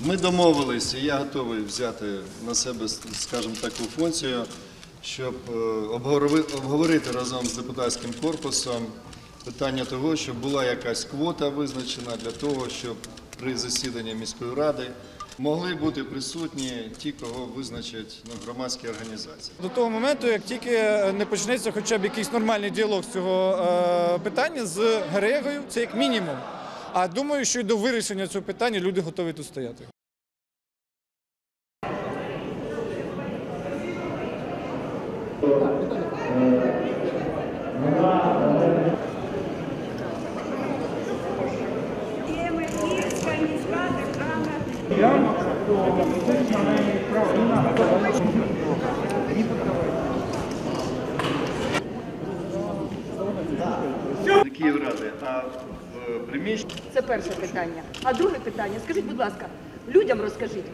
Ми домовились, і я готовий взяти на себе, скажімо, таку функцію, щоб е, обговори- обговорити разом з депутатським корпусом питання того, щоб була якась квота визначена для того, щоб при засіданні міської ради могли бути присутні ті, кого визначать ну, громадські організації. До того моменту, як тільки не почнеться хоча б якийсь нормальний діалог з цього е, питання з Герегою, це як мінімум. А думаю, що і до вирішення цього питання люди готові тут стояти. Теми Київради, а в приміщенні. Це перше питання. А друге питання, скажіть, будь ласка, людям розкажіть.